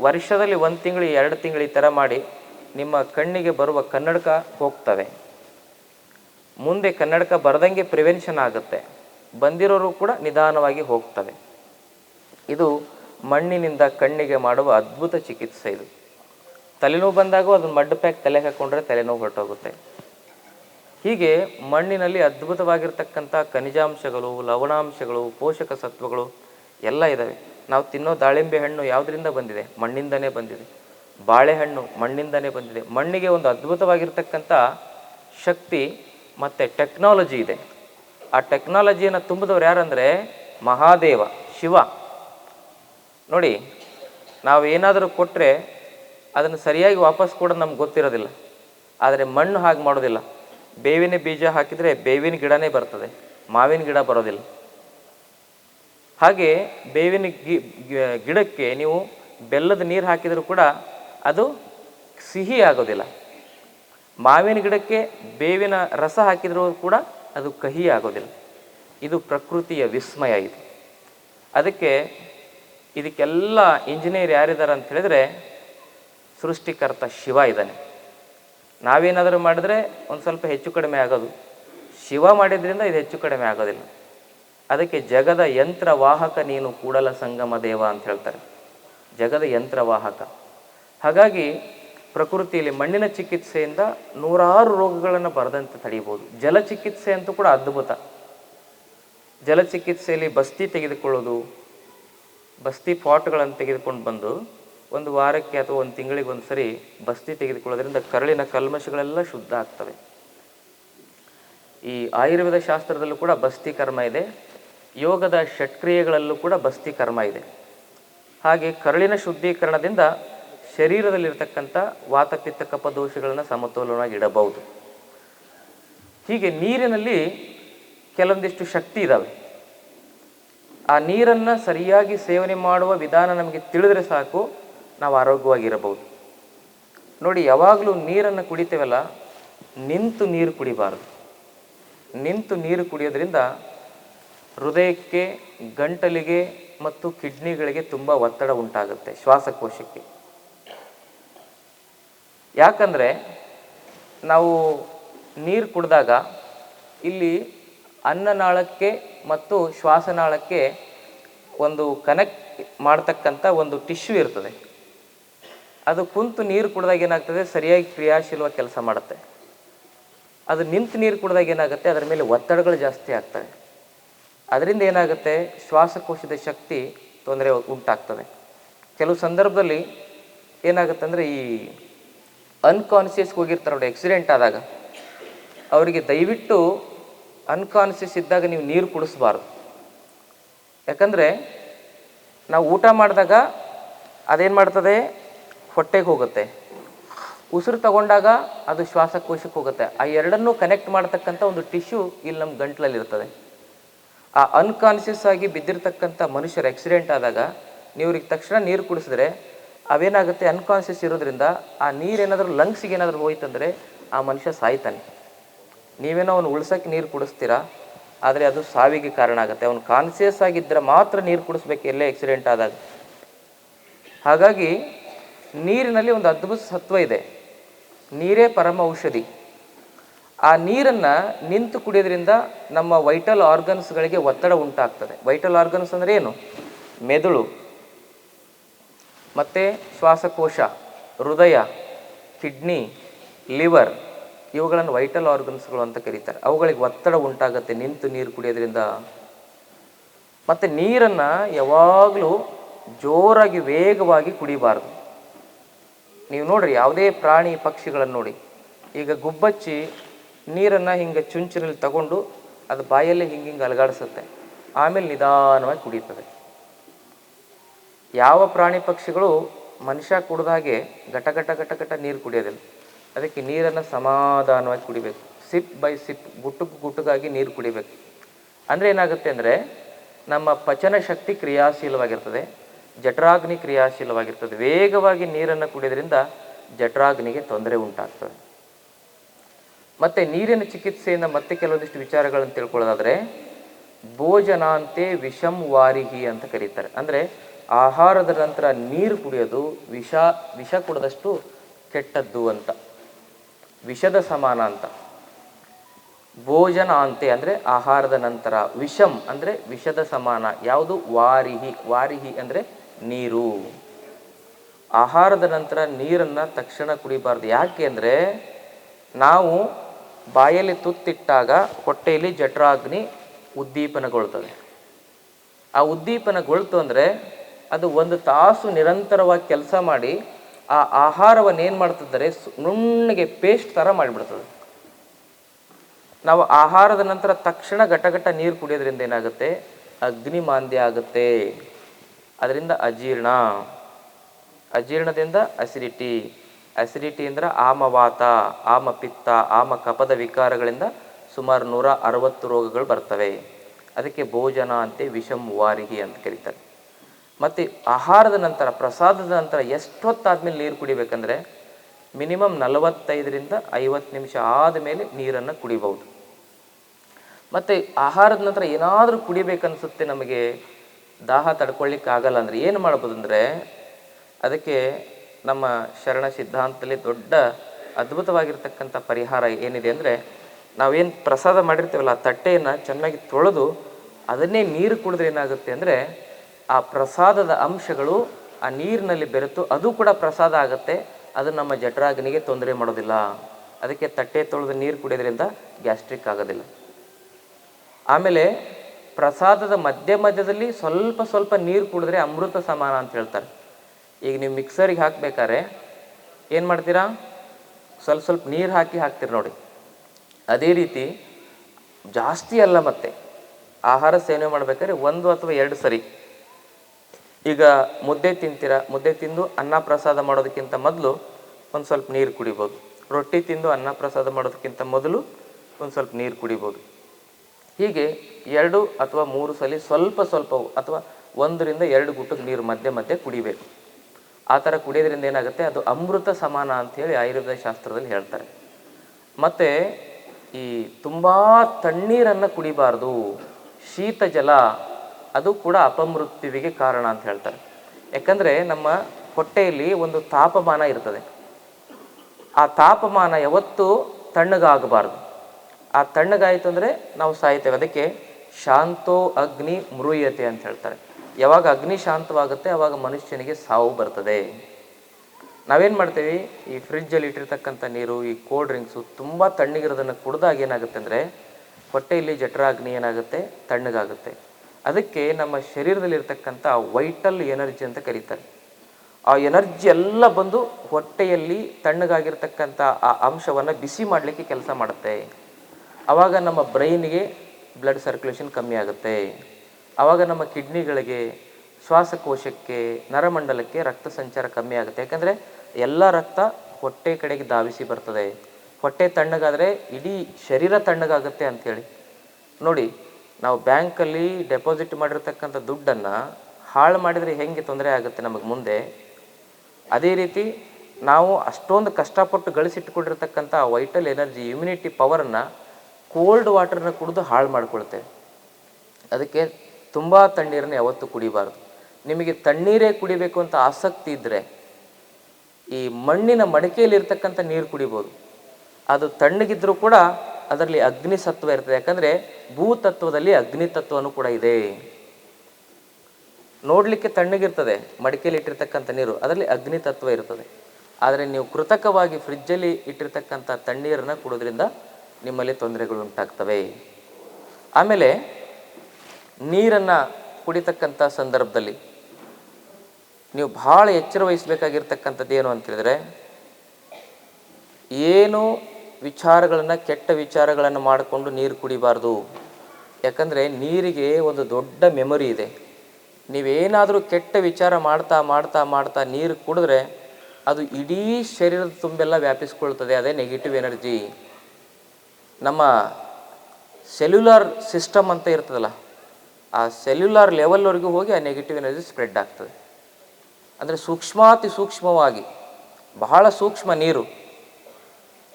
ವರ್ಷದಲ್ಲಿ ಒಂದು ತಿಂಗಳು, ಎರಡು ತಿಂಗಳು ಈ ಥರ ಮಾಡಿ ನಿಮ್ಮ ಕಣ್ಣಿಗೆ ಬರುವ ಕನ್ನಡಕ ಹೋಗ್ತವೆ. ಮುಂದೆ ಕನ್ನಡಕ ಬರದಂಗೆ ಪ್ರಿವೆನ್ಷನ್ ಆಗುತ್ತೆ. ಬಂದಿರೋರು ಕೂಡ ನಿಧಾನವಾಗಿ ಹೋಗ್ತವೆ. ಇದು ಮಣ್ಣಿನಿಂದ ಕಣ್ಣಿಗೆ ಮಾಡುವ ಅದ್ಭುತ ಚಿಕಿತ್ಸೆ ಇದು. ತಲೆನೋವು ಬಂದಾಗೂ ಅದನ್ನು ಮಡ್ ಪ್ಯಾಕ್ ತಲೆಗೆ ಹಾಕ್ಕೊಂಡ್ರೆ ತಲೆನೋವು ಹೊರಟೋಗುತ್ತೆ. ಹೀಗೆ ಮಣ್ಣಿನಲ್ಲಿ ಅದ್ಭುತವಾಗಿರ್ತಕ್ಕಂಥ ಖನಿಜಾಂಶಗಳು, ಲವಣಾಂಶಗಳು, ಪೋಷಕ ಸತ್ವಗಳು ಎಲ್ಲ ಇದ್ದಾವೆ ನಾವು ತಿನ್ನೋ ದಾಳಿಂಬೆ ಹಣ್ಣು ಯಾವುದರಿಂದ ಬಂದಿದೆ? ಮಣ್ಣಿಂದನೇ ಬಂದಿದೆ. ಬಾಳೆಹಣ್ಣು ಮಣ್ಣಿಂದನೇ ಬಂದಿದೆ. ಮಣ್ಣಿಗೆ ಒಂದು ಅದ್ಭುತವಾಗಿರ್ತಕ್ಕಂಥ ಶಕ್ತಿ ಮತ್ತು ಟೆಕ್ನಾಲಜಿ ಇದೆ. ಆ ಟೆಕ್ನಾಲಜಿಯನ್ನು ತುಂಬಿದವ್ರು ಯಾರಂದರೆ ಮಹಾದೇವ, ಶಿವ. ನೋಡಿ, ನಾವು ಏನಾದರೂ ಕೊಟ್ಟರೆ ಅದನ್ನು ಸರಿಯಾಗಿ ವಾಪಸ್ ಕೂಡ ನಮ್ಗೆ ಗೊತ್ತಿರೋದಿಲ್ಲ. ಆದರೆ ಮಣ್ಣು ಹಾಗೆ ಮಾಡೋದಿಲ್ಲ. ಬೇವಿನ ಬೀಜ ಹಾಕಿದರೆ ಬೇವಿನ ಗಿಡನೇ ಬರ್ತದೆ. ಮಾವಿನ ಗಿಡ ಬರೋದಿಲ್ಲ. ಹಾಗೆ ಬೇವಿನ ಗಿಡಕ್ಕೆ ನೀವು ಬೆಲ್ಲದ ನೀರು ಹಾಕಿದರೂ ಕೂಡ ಅದು ಸಿಹಿ ಆಗೋದಿಲ್ಲ. ಮಾವಿನ ಗಿಡಕ್ಕೆ ಬೇವಿನ ರಸ ಹಾಕಿದರೂ ಕೂಡ ಅದು ಕಹಿ ಆಗೋದಿಲ್ಲ. ಇದು ಪ್ರಕೃತಿಯ ವಿಸ್ಮಯ ಇದು. ಅದಕ್ಕೆ ಇದಕ್ಕೆಲ್ಲ ಇಂಜಿನಿಯರ್ ಯಾರಿದ್ದಾರೆ ಅಂತ ಹೇಳಿದ್ರೆ ಸೃಷ್ಟಿಕರ್ತ ಶಿವ ಇದ್ದಾನೆ. ನಾವೇನಾದರೂ ಮಾಡಿದ್ರೆ ಒಂದು ಸ್ವಲ್ಪ ಹೆಚ್ಚು ಕಡಿಮೆ ಆಗೋದು. ಶಿವ ಮಾಡಿದ್ರಿಂದ ಇದು ಹೆಚ್ಚು ಕಡಿಮೆ ಆಗೋದಿಲ್ಲ. ಅದಕ್ಕೆ ಜಗದ ಯಂತ್ರವಾಹಕ ನೀನು ಕೂಡಲ ಸಂಗಮ ದೇವ ಅಂತ ಹೇಳ್ತಾರೆ. ಜಗದ ಯಂತ್ರವಾಹಕ. ಹಾಗಾಗಿ ಪ್ರಕೃತಿಯಲ್ಲಿ ಮಣ್ಣಿನ ಚಿಕಿತ್ಸೆಯಿಂದ ನೂರಾರು ರೋಗಗಳನ್ನು ಬರದಂತೆ ತಡೆಯಬಹುದು. ಜಲ ಚಿಕಿತ್ಸೆ ಅಂತೂ ಕೂಡ ಅದ್ಭುತ. ಜಲ ಚಿಕಿತ್ಸೆಯಲ್ಲಿ ಬಸ್ತಿ ತೆಗೆದುಕೊಳ್ಳೋದು, ಬಸ್ತಿ ಪಾಟ್ಗಳನ್ನು ತೆಗೆದುಕೊಂಡು ಬಂದು ಒಂದು ವಾರಕ್ಕೆ ಅಥವಾ ಒಂದು ತಿಂಗಳಿಗೆ ಒಂದು ಸರಿ ಬಸ್ತಿ ತೆಗೆದುಕೊಳ್ಳೋದ್ರಿಂದ ಕರಳಿನ ಕಲ್ಮಶಗಳೆಲ್ಲ ಶುದ್ಧ ಆಗ್ತವೆ. ಈ ಆಯುರ್ವೇದ ಶಾಸ್ತ್ರದಲ್ಲೂ ಕೂಡ ಬಸ್ತಿ ಕರ್ಮ ಇದೆ. ಯೋಗದ ಷಟ್ಕ್ರಿಯೆಗಳಲ್ಲೂ ಕೂಡ ಬಸ್ತಿ ಕರ್ಮ ಇದೆ. ಹಾಗೆ ಕರುಳಿನ ಶುದ್ಧೀಕರಣದಿಂದ ಶರೀರದಲ್ಲಿರ್ತಕ್ಕಂಥ ವಾತಪಿತ್ತ ಕಪ ದೋಷಗಳನ್ನು ಸಮತೋಲನವಾಗಿ ಇಡಬಹುದು. ಹೀಗೆ ನೀರಿನಲ್ಲಿ ಕೆಲವೊಂದಿಷ್ಟು ಶಕ್ತಿ ಇದ್ದಾವೆ ಆ ನೀರನ್ನು ಸರಿಯಾಗಿ ಸೇವನೆ ಮಾಡುವ ವಿಧಾನ ನಮಗೆ ತಿಳಿದ್ರೆ ಸಾಕು, ನಾವು ಆರೋಗ್ಯವಾಗಿರಬಹುದು. ನೋಡಿ, ಯಾವಾಗಲೂ ನೀರನ್ನು ಕುಡಿತೇವಲ್ಲ, ನಿಂತು ನೀರು ಕುಡಿಬಾರದು. ನಿಂತು ನೀರು ಕುಡಿಯೋದ್ರಿಂದ ಹೃದಯಕ್ಕೆ, ಗಂಟಲಿಗೆ ಮತ್ತು ಕಿಡ್ನಿಗಳಿಗೆ ತುಂಬ ಒತ್ತಡ ಉಂಟಾಗುತ್ತೆ ಶ್ವಾಸಕೋಶಕ್ಕೆ. ಯಾಕಂದರೆ ನಾವು ನೀರು ಕುಡಿದಾಗ ಇಲ್ಲಿ ಅನ್ನನಾಳಕ್ಕೆ ಮತ್ತು ಶ್ವಾಸನಾಳಕ್ಕೆ ಒಂದು ಕನೆಕ್ಟ್ ಮಾಡ್ತಕ್ಕಂಥ ಒಂದು ಟಿಶ್ಯೂ ಇರ್ತದೆ. ಅದು ಕುಂತು ನೀರು ಕುಡಿದಾಗ ಏನಾಗ್ತದೆ? ಸರಿಯಾಗಿ ಕ್ರಿಯಾಶೀಲವಾಗಿ ಕೆಲಸ ಮಾಡುತ್ತೆ. ಅದು ನಿಂತು ನೀರು ಕುಡಿದಾಗ ಏನಾಗುತ್ತೆ? ಅದರ ಮೇಲೆ ಒತ್ತಡಗಳು ಜಾಸ್ತಿ ಆಗ್ತವೆ. ಅದರಿಂದ ಏನಾಗುತ್ತೆ? ಶ್ವಾಸಕೋಶದ ಶಕ್ತಿ ತೊಂದರೆ ಉಂಟಾಗ್ತದೆ. ಕೆಲವು ಸಂದರ್ಭದಲ್ಲಿ ಏನಾಗುತ್ತೆ ಅಂದರೆ ಈ ಅನ್ಕಾನ್ಸಿಯಸ್ಗೆ ಹೋಗಿರ್ತಾರೆ ನೋಡಿ ಆಕ್ಸಿಡೆಂಟ್ ಆದಾಗ. ಅವರಿಗೆ ದಯವಿಟ್ಟು ಅನ್ಕಾನ್ಸಿಯಸ್ ಇದ್ದಾಗ ನೀವು ನೀರು ಕುಡಿಸ್ಬಾರ್ದು. ಯಾಕಂದರೆ ನಾವು ಊಟ ಮಾಡಿದಾಗ ಅದೇನು ಮಾಡ್ತದೆ? ಹೊಟ್ಟೆಗೆ ಹೋಗುತ್ತೆ. ಉಸಿರು ತಗೊಂಡಾಗ ಅದು ಶ್ವಾಸಕೋಶಕ್ಕೆ ಹೋಗುತ್ತೆ. ಆ ಎರಡನ್ನೂ ಕನೆಕ್ಟ್ ಮಾಡ್ತಕ್ಕಂಥ ಒಂದು ಟಿಶ್ಯೂ ಇಲ್ಲಿ ನಮ್ಮ ಗಂಟ್ಲಲ್ಲಿ ಇರ್ತದೆ ಆ ಅನ್ಕಾನ್ಷಿಯಸ್ ಆಗಿ ಬಿದ್ದಿರ್ತಕ್ಕಂಥ ಮನುಷ್ಯರು ಆಕ್ಸಿಡೆಂಟ್ ಆದಾಗ ನೀವು ಇವ್ರಿಗೆ ತಕ್ಷಣ ನೀರು ಕುಡಿಸಿದ್ರೆ ಅವೇನಾಗುತ್ತೆ? ಅನ್ಕಾನ್ಷಿಯಸ್ ಇರೋದ್ರಿಂದ ಆ ನೀರೇನಾದರೂ ಲಂಗ್ಸಿಗೆ ಏನಾದರೂ ಹೋಯ್ತಂದರೆ ಆ ಮನುಷ್ಯ ಸಾಯ್ತಾನೆ. ನೀವೇನೋ ಅವ್ನು ಉಳ್ಸೋಕ್ಕೆ ನೀರು ಕುಡಿಸ್ತೀರಾ? ಆದರೆ ಅದು ಸಾವಿಗೆ ಕಾರಣ ಆಗುತ್ತೆ. ಅವನು ಕಾನ್ಸಿಯಸ್ ಆಗಿದ್ದರೆ ಮಾತ್ರ ನೀರು ಕುಡಿಸ್ಬೇಕು, ಎಲ್ಲೇ ಆಕ್ಸಿಡೆಂಟ್ ಆದಾಗ. ಹಾಗಾಗಿ ನೀರಿನಲ್ಲಿ ಒಂದು ಅದ್ಭುತ ಸತ್ವ ಇದೆ. ನೀರೇ ಪರಮ ಔಷಧಿ. ಆ ನೀರನ್ನು ನಿಂತು ಕುಡಿಯೋದ್ರಿಂದ ನಮ್ಮ ವೈಟಲ್ ಆರ್ಗನ್ಸ್ಗಳಿಗೆ ಒತ್ತಡ ಉಂಟಾಗ್ತದೆ. ವೈಟಲ್ ಆರ್ಗನ್ಸ್ ಅಂದರೆ ಏನು? ಮೆದುಳು, ಮತ್ತು ಶ್ವಾಸಕೋಶ, ಹೃದಯ, ಕಿಡ್ನಿ, ಲಿವರ್ ಇವುಗಳನ್ನು ವೈಟಲ್ ಆರ್ಗನ್ಸ್ಗಳು ಅಂತ ಕರೀತಾರೆ. ಅವುಗಳಿಗೆ ಒತ್ತಡ ಉಂಟಾಗುತ್ತೆ ನಿಂತು ನೀರು ಕುಡಿಯೋದ್ರಿಂದ. ಮತ್ತು ನೀರನ್ನು ಯಾವಾಗಲೂ ಜೋರಾಗಿ ವೇಗವಾಗಿ ಕುಡಿಬಾರ್ದು. ನೀವು ನೋಡ್ರಿ, ಯಾವುದೇ ಪ್ರಾಣಿ ಪಕ್ಷಿಗಳನ್ನು ನೋಡಿ. ಈಗ ಗುಬ್ಬಚ್ಚಿ ನೀರನ್ನು ಹಿಂಗೆ ಚುಂಚಿನಲ್ಲಿ ತಗೊಂಡು ಅದು ಬಾಯಲ್ಲಿ ಹಿಂಗೆ ಹಿಂಗೆ ಅಲಗಾಡಿಸುತ್ತೆ. ಆಮೇಲೆ ನಿಧಾನವಾಗಿ ಕುಡಿತದೆ ಯಾವ ಪ್ರಾಣಿ ಪಕ್ಷಿಗಳು ಮನುಷ್ಯ ಕುಡ್ದ ಹಾಗೆ ಘಟ ಘಟ ಘಟ ಘಟ ನೀರು ಕುಡಿಯೋದಿಲ್ಲ. ಅದಕ್ಕೆ ನೀರನ್ನು ಸಮಾಧಾನವಾಗಿ ಕುಡಿಬೇಕು. ಸಿಪ್ ಬೈ ಸಿಪ್ ಗುಟ್ಟುಕ್ ಗುಟ್ಟುಗಾಗಿ ನೀರು ಕುಡಿಬೇಕು. ಅಂದರೆ ಏನಾಗುತ್ತೆ ಅಂದರೆ ನಮ್ಮ ಪಚನ ಶಕ್ತಿ ಕ್ರಿಯಾಶೀಲವಾಗಿರ್ತದೆ, ಜಠರಾಗ್ನಿ ಕ್ರಿಯಾಶೀಲವಾಗಿರ್ತದೆ. ವೇಗವಾಗಿ ನೀರನ್ನು ಕುಡಿಯೋದ್ರಿಂದ ಜಠರಾಗ್ನಿಗೆ ತೊಂದರೆ ಉಂಟಾಗ್ತದೆ. ಮತ್ತು ನೀರಿನ ಚಿಕಿತ್ಸೆಯಿಂದ ಮತ್ತೆ ಕೆಲವೊಂದಿಷ್ಟು ವಿಚಾರಗಳನ್ನು ತಿಳ್ಕೊಳ್ಳೋದಾದರೆ, ಭೋಜನಾಂತೆ ವಿಷಂ ವಾರಿಹಿ ಅಂತ ಕರೀತಾರೆ. ಅಂದರೆ ಆಹಾರದ ನಂತರ ನೀರು ಕುಡಿಯೋದು ವಿಷ ವಿಷ ಕುಡಿದಷ್ಟು ಕೆಟ್ಟದ್ದು ಅಂತ. ವಿಷದ ಸಮಾನ ಅಂತ. ಭೋಜನ ಅಂತೆ ಅಂದರೆ ಆಹಾರದ ನಂತರ, ವಿಷಂ ಅಂದರೆ ವಿಷದ ಸಮಾನ. ಯಾವುದು? ವಾರಿಹಿ. ವಾರಿಹಿ ಅಂದರೆ ನೀರು. ಆಹಾರದ ನಂತರ ನೀರನ್ನು ತಕ್ಷಣ ಕುಡಿಬಾರ್ದು. ಯಾಕೆ ಅಂದರೆ, ನಾವು ಬಾಯಲ್ಲಿ ತುತ್ತಿಟ್ಟಾಗ ಹೊಟ್ಟೆಯಲ್ಲಿ ಜಠರಾಗ್ನಿ ಉದ್ದೀಪನಗೊಳ್ತದೆ. ಆ ಉದ್ದೀಪನಗೊಳ್ತು ಅಂದರೆ ಅದು ಒಂದು ತಾಸು ನಿರಂತರವಾಗಿ ಕೆಲಸ ಮಾಡಿ ಆ ಆಹಾರವನ್ನು ಏನು ಮಾಡ್ತಿದ್ದಾರೆ ನುಣ್ಣಗೆ ಪೇಸ್ಟ್ ಥರ ಮಾಡಿಬಿಡ್ತದೆ. ನಾವು ಆಹಾರದ ನಂತರ ತಕ್ಷಣ ಘಟಘಟ ನೀರು ಕುಡಿಯೋದ್ರಿಂದ ಏನಾಗುತ್ತೆ? ಅಗ್ನಿ ಮಾಂದ್ಯ ಆಗುತ್ತೆ. ಅದರಿಂದ ಅಜೀರ್ಣ. ಅಜೀರ್ಣದಿಂದ ಅಸಿಡಿಟಿ ಅಸಿಡಿಟಿ ಅಂದ್ರೆ ಆಮವಾತ ಆಮ ಪಿತ್ತ ಆಮ ಕಪದ ವಿಕಾರಗಳಿಂದ ಸುಮಾರು ನೂರ ಅರವತ್ತು ರೋಗಗಳು ಬರ್ತವೆ. ಅದಕ್ಕೆ ಭೋಜನ ಅಂತೆ ವಿಷಂ ವಾರಿಹಿ ಅಂತ ಕರೀತಾರೆ. ಮತ್ತು ಆಹಾರದ ನಂತರ, ಪ್ರಸಾದದ ನಂತರ ಎಷ್ಟೊತ್ತಾದ್ಮೇಲೆ ನೀರು ಕುಡಿಬೇಕಂದ್ರೆ ಮಿನಿಮಮ್ ನಲವತ್ತೈದರಿಂದ ಐವತ್ತು ನಿಮಿಷ ಆದಮೇಲೆ ನೀರನ್ನು ಕುಡಿಬಹುದು. ಮತ್ತು ಆಹಾರದ ನಂತರ ಏನಾದರೂ ಕುಡಿಬೇಕನ್ಸುತ್ತೆ ನಮಗೆ, ದಾಹ ತಡ್ಕೊಳ್ಳಿಕ್ಕೆ ಆಗಲ್ಲ ಅಂದರೆ ಏನು ಮಾಡ್ಬೋದು ಅಂದರೆ ಅದಕ್ಕೆ ನಮ್ಮ ಶರಣ ಸಿದ್ಧಾಂತದಲ್ಲಿ ದೊಡ್ಡ ಅದ್ಭುತವಾಗಿರ್ತಕ್ಕಂಥ ಪರಿಹಾರ ಏನಿದೆ ಅಂದರೆ, ನಾವೇನು ಪ್ರಸಾದ ಮಾಡಿರ್ತೀವಲ್ಲ, ಆ ತಟ್ಟೆಯನ್ನು ಚೆನ್ನಾಗಿ ತೊಳೆದು ಅದನ್ನೇ ನೀರು ಕುಡಿದ್ರೆ ಏನಾಗುತ್ತೆ ಅಂದರೆ, ಆ ಪ್ರಸಾದದ ಅಂಶಗಳು ಆ ನೀರಿನಲ್ಲಿ ಬೆರೆತು ಅದು ಕೂಡ ಪ್ರಸಾದ ಆಗುತ್ತೆ, ಅದು ನಮ್ಮ ಜಠರಾಗ್ನಿಗೆ ತೊಂದರೆ ಮಾಡೋದಿಲ್ಲ. ಅದಕ್ಕೆ ತಟ್ಟೆ ತೊಳೆದು ನೀರು ಕುಡಿಯೋದ್ರಿಂದ ಗ್ಯಾಸ್ಟ್ರಿಕ್ ಆಗೋದಿಲ್ಲ. ಆಮೇಲೆ ಪ್ರಸಾದದ ಮಧ್ಯ ಮಧ್ಯದಲ್ಲಿ ಸ್ವಲ್ಪ ಸ್ವಲ್ಪ ನೀರು ಕುಡಿದ್ರೆ ಅಮೃತ ಸಮಾನ ಅಂತ ಹೇಳ್ತಾರೆ. ಈಗ ನೀವು ಮಿಕ್ಸರಿಗೆ ಹಾಕಬೇಕಾದ್ರೆ ಏನು ಮಾಡ್ತೀರಾ? ಸ್ವಲ್ಪ ಸ್ವಲ್ಪ ನೀರು ಹಾಕಿ ಹಾಕ್ತೀರಿ ನೋಡಿ. ಅದೇ ರೀತಿ ಜಾಸ್ತಿ ಅಲ್ಲ ಮತ್ತೆ. ಆಹಾರ ಸೇವನೆ ಮಾಡಬೇಕಾದ್ರೆ ಒಂದು ಅಥವಾ ಎರಡು ಸರಿ. ಈಗ ಮುದ್ದೆ ತಿಂತೀರಾ? ಮುದ್ದೆ ತಿಂದು ಅನ್ನ ಪ್ರಸಾದ ಮಾಡೋದಕ್ಕಿಂತ ಮೊದಲು ಒಂದು ಸ್ವಲ್ಪ ನೀರು ಕುಡಿಬೋದು. ರೊಟ್ಟಿ ತಿಂದು ಅನ್ನ ಪ್ರಸಾದ ಮಾಡೋದಕ್ಕಿಂತ ಮೊದಲು ಒಂದು ಸ್ವಲ್ಪ ನೀರು ಕುಡಿಬೋದು. ಹೀಗೆ ಎರಡು ಅಥವಾ ಮೂರು ಸಲ ಸ್ವಲ್ಪ ಸ್ವಲ್ಪ ಅಥವಾ ಒಂದರಿಂದ ಎರಡು ಗುಟ್ಟಕ್ಕೆ ನೀರು ಮಧ್ಯೆ ಮಧ್ಯೆ ಕುಡಿಬೇಕು. ಆ ಥರ ಕುಡಿಯೋದ್ರಿಂದ ಏನಾಗುತ್ತೆ? ಅದು ಅಮೃತ ಸಮಾನ ಅಂಥೇಳಿ ಆಯುರ್ವೇದ ಶಾಸ್ತ್ರದಲ್ಲಿ ಹೇಳ್ತಾರೆ. ಮತ್ತು ಈ ತುಂಬ ತಣ್ಣೀರನ್ನು ಕುಡಿಬಾರ್ದು, ಶೀತ ಜಲ ಅದು ಕೂಡ ಅಪಮೃತ್ಯುವಿಗೆ ಕಾರಣ ಅಂತ ಹೇಳ್ತಾರೆ. ಯಾಕಂದರೆ ನಮ್ಮ ಹೊಟ್ಟೆಯಲ್ಲಿ ಒಂದು ತಾಪಮಾನ ಇರ್ತದೆ. ಆ ತಾಪಮಾನ ಯಾವತ್ತೂ ತಣ್ಣಗಾಗಬಾರ್ದು. ಆ ತಣ್ಣಗಾಯಿತು ಅಂದರೆ ನಾವು ಸಾಯ್ತೇವೆ. ಅದಕ್ಕೆ ಶಾಂತೋ ಅಗ್ನಿ ಮೃಯತೆ ಅಂತ ಹೇಳ್ತಾರೆ. ಯಾವಾಗ ಅಗ್ನಿ ಶಾಂತವಾಗುತ್ತೆ ಆವಾಗ ಮನುಷ್ಯನಿಗೆ ಸಾವು ಬರ್ತದೆ. ನಾವೇನು ಮಾಡ್ತೀವಿ? ಈ ಫ್ರಿಜ್ಜಲ್ಲಿ ಇಟ್ಟಿರ್ತಕ್ಕಂಥ ನೀರು, ಈ ಕೋಲ್ಡ್ ಡ್ರಿಂಕ್ಸು ತುಂಬ ತಣ್ಣಗಿರೋದನ್ನು ಕುಡ್ದಾಗ ಏನಾಗುತ್ತೆ ಅಂದರೆ, ಹೊಟ್ಟೆಯಲ್ಲಿ ಜಠರಾಗ್ನಿ ಏನಾಗುತ್ತೆ? ತಣ್ಣಗಾಗುತ್ತೆ. ಅದಕ್ಕೆ ನಮ್ಮ ಶರೀರದಲ್ಲಿರ್ತಕ್ಕಂಥ ವೈಟಲ್ ಎನರ್ಜಿ ಅಂತ ಕರೀತಾರೆ. ಆ ಎನರ್ಜಿ ಎಲ್ಲ ಬಂದು ಹೊಟ್ಟೆಯಲ್ಲಿ ತಣ್ಣಗಾಗಿರ್ತಕ್ಕಂಥ ಆ ಅಂಶವನ್ನು ಬಿಸಿ ಮಾಡಲಿಕ್ಕೆ ಕೆಲಸ ಮಾಡುತ್ತೆ. ಆವಾಗ ನಮ್ಮ ಬ್ರೈನಿಗೆ ಬ್ಲಡ್ ಸರ್ಕ್ಯುಲೇಷನ್ ಕಮ್ಮಿ ಆಗುತ್ತೆ. ಆವಾಗ ನಮ್ಮ ಕಿಡ್ನಿಗಳಿಗೆ ಶ್ವಾಸಕೋಶಕ್ಕೆ, ನರಮಂಡಲಕ್ಕೆ ರಕ್ತ ಸಂಚಾರ ಕಮ್ಮಿ ಆಗುತ್ತೆ. ಯಾಕಂದರೆ ಎಲ್ಲ ರಕ್ತ ಹೊಟ್ಟೆ ಕಡೆಗೆ ಧಾವಿಸಿ ಬರ್ತದೆ. ಹೊಟ್ಟೆ ತಣ್ಣಗಾದರೆ ಇಡೀ ಶರೀರ ತಣ್ಣಗಾಗುತ್ತೆ ಅಂಥೇಳಿ ನೋಡಿ, ನಾವು ಬ್ಯಾಂಕಲ್ಲಿ ಡೆಪಾಸಿಟ್ ಮಾಡಿರ್ತಕ್ಕಂಥ ದುಡ್ಡನ್ನು ಹಾಳು ಮಾಡಿದರೆ ಹೆಂಗೆ ತೊಂದರೆ ಆಗುತ್ತೆ ನಮಗೆ ಮುಂದೆ? ಅದೇ ರೀತಿ ನಾವು ಅಷ್ಟೊಂದು ಕಷ್ಟಪಟ್ಟು ಗಳಿಸಿಟ್ಕೊಂಡಿರ್ತಕ್ಕಂಥ ವೈಟಲ್ ಎನರ್ಜಿ ಇಮ್ಯುನಿಟಿ ಪವರನ್ನು ಕೋಲ್ಡ್ ವಾಟರ್ನ ಕುಡಿದು ಹಾಳು ಮಾಡ್ಕೊಳ್ತೇವೆ ಅದಕ್ಕೆ ತುಂಬ ತಣ್ಣೀರನ್ನು ಯಾವತ್ತೂ ಕುಡಿಬಾರ್ದು. ನಿಮಗೆ ತಣ್ಣೀರೇ ಕುಡಿಬೇಕು ಅಂತ ಆಸಕ್ತಿ ಇದ್ದರೆ ಈ ಮಣ್ಣಿನ ಮಡಿಕೆಯಲ್ಲಿರ್ತಕ್ಕಂಥ ನೀರು ಕುಡಿಬೋದು. ಅದು ತಣ್ಣಗಿದ್ರೂ ಕೂಡ ಅದರಲ್ಲಿ ಅಗ್ನಿ ಸತ್ವ ಇರ್ತದೆ. ಯಾಕಂದರೆ ಭೂತತ್ವದಲ್ಲಿ ಅಗ್ನಿ ತತ್ವನೂ ಕೂಡ ಇದೆ. ನೋಡಲಿಕ್ಕೆ ತಣ್ಣಗಿರ್ತದೆ, ಮಡಿಕೆಯಲ್ಲಿ ಇಟ್ಟಿರ್ತಕ್ಕಂಥ ನೀರು, ಅದರಲ್ಲಿ ಅಗ್ನಿ ತತ್ವ ಇರ್ತದೆ. ಆದರೆ ನೀವು ಕೃತಕವಾಗಿ ಫ್ರಿಜ್ಜಲ್ಲಿ ಇಟ್ಟಿರ್ತಕ್ಕಂಥ ತಣ್ಣೀರನ್ನು ಕುಡೋದ್ರಿಂದ ನಿಮ್ಮಲ್ಲಿ ತೊಂದರೆಗಳು ಉಂಟಾಗ್ತವೆ. ಆಮೇಲೆ ನೀರನ್ನು ಕುಡಿತಕ್ಕಂಥ ಸಂದರ್ಭದಲ್ಲಿ ನೀವು ಭಾಳ ಎಚ್ಚರ ವಹಿಸಬೇಕಾಗಿರ್ತಕ್ಕಂಥದ್ದು ಏನು ಅಂತೇಳಿದರೆ ಏನು ವಿಚಾರಗಳನ್ನು, ಕೆಟ್ಟ ವಿಚಾರಗಳನ್ನು ಮಾಡಿಕೊಂಡು ನೀರು ಕುಡಿಬಾರ್ದು. ಯಾಕಂದರೆ ನೀರಿಗೆ ಒಂದು ದೊಡ್ಡ ಮೆಮೊರಿ ಇದೆ. ನೀವೇನಾದರೂ ಕೆಟ್ಟ ವಿಚಾರ ಮಾಡ್ತಾ ಮಾಡ್ತಾ ಮಾಡ್ತಾ ನೀರು ಕುಡಿದ್ರೆ ಅದು ಇಡೀ ಶರೀರದ ತುಂಬೆಲ್ಲ ವ್ಯಾಪಿಸ್ಕೊಳ್ತದೆ, ಅದೇ ನೆಗೆಟಿವ್ ಎನರ್ಜಿ ನಮ್ಮ ಸೆಲ್ಯುಲರ್ ಸಿಸ್ಟಮ್ ಅಂತ ಇರ್ತದಲ್ಲ ಆ ಸೆಲ್ಯುಲಾರ್ ಲೆವೆಲ್ವರೆಗೂ ಹೋಗಿ ಆ ನೆಗೆಟಿವ್ ಎನರ್ಜಿ ಸ್ಪ್ರೆಡ್ ಆಗ್ತದೆ. ಅಂದರೆ ಸೂಕ್ಷ್ಮಾತಿ ಸೂಕ್ಷ್ಮವಾಗಿ, ಬಹಳ ಸೂಕ್ಷ್ಮ ನೀರು.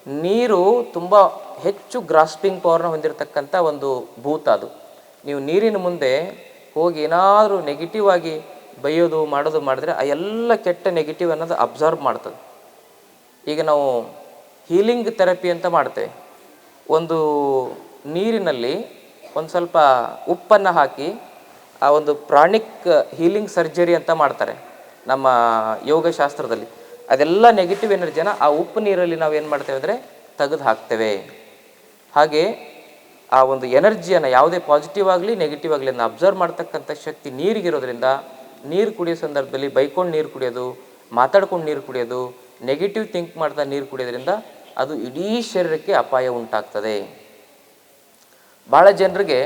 ನೀರು ತುಂಬ ಹೆಚ್ಚು ಗ್ರಾಸ್ಪಿಂಗ್ ಪವರ್ನ ಹೊಂದಿರತಕ್ಕಂಥ ಒಂದು ಭೂತ ಅದು. ನೀವು ನೀರಿನ ಮುಂದೆ ಹೋಗಿ ಏನಾದರೂ ನೆಗೆಟಿವ್ ಆಗಿ ಬೈಯೋದು, ಮಾಡೋದು ಮಾಡಿದ್ರೆ ಆ ಎಲ್ಲ ಕೆಟ್ಟ ನೆಗೆಟಿವ್ ಅನ್ನೋದು ಅಬ್ಸರ್ವ್ ಮಾಡ್ತದೆ. ಈಗ ನಾವು ಹೀಲಿಂಗ್ ಥೆರಪಿ ಅಂತ ಮಾಡ್ತೇವೆ. ಒಂದು ನೀರಿನಲ್ಲಿ ಒಂದು ಸ್ವಲ್ಪ ಉಪ್ಪನ್ನು ಹಾಕಿ ಆ ಒಂದು ಪ್ರಾಣಿಕ್ ಹೀಲಿಂಗ್ ಸರ್ಜರಿ ಅಂತ ಮಾಡ್ತಾರೆ ನಮ್ಮ ಯೋಗಶಾಸ್ತ್ರದಲ್ಲಿ. ಅದೆಲ್ಲ ನೆಗೆಟಿವ್ ಎನರ್ಜಿನ ಆ ಉಪ್ಪು ನೀರಲ್ಲಿ ನಾವು ಏನು ಮಾಡ್ತೇವೆ ಅಂದರೆ ತೆಗೆದು ಹಾಕ್ತೇವೆ. ಹಾಗೆ ಆ ಒಂದು ಎನರ್ಜಿಯನ್ನು ಯಾವುದೇ ಪಾಸಿಟಿವ್ ಆಗಲಿ ನೆಗೆಟಿವ್ ಆಗಲಿ ಅದನ್ನು ಅಬ್ಸರ್ವ್ ಮಾಡ್ತಕ್ಕಂಥ ಶಕ್ತಿ ನೀರಿಗಿರೋದ್ರಿಂದ ನೀರು ಕುಡಿಯೋ ಸಂದರ್ಭದಲ್ಲಿ ಬೈಕೊಂಡು ನೀರು ಕುಡಿಯೋದು, ಮಾತಾಡ್ಕೊಂಡು ನೀರು ಕುಡಿಯೋದು ನೆಗೆಟಿವ್ ಥಿಂಕ್ ಮಾಡ್ತಾ ನೀರು ಕುಡಿಯೋದ್ರಿಂದ ಅದು ಇಡೀ ಶರೀರಕ್ಕೆ ಅಪಾಯ ಉಂಟಾಗ್ತದೆ. ಭಾಳ ಜನರಿಗೆ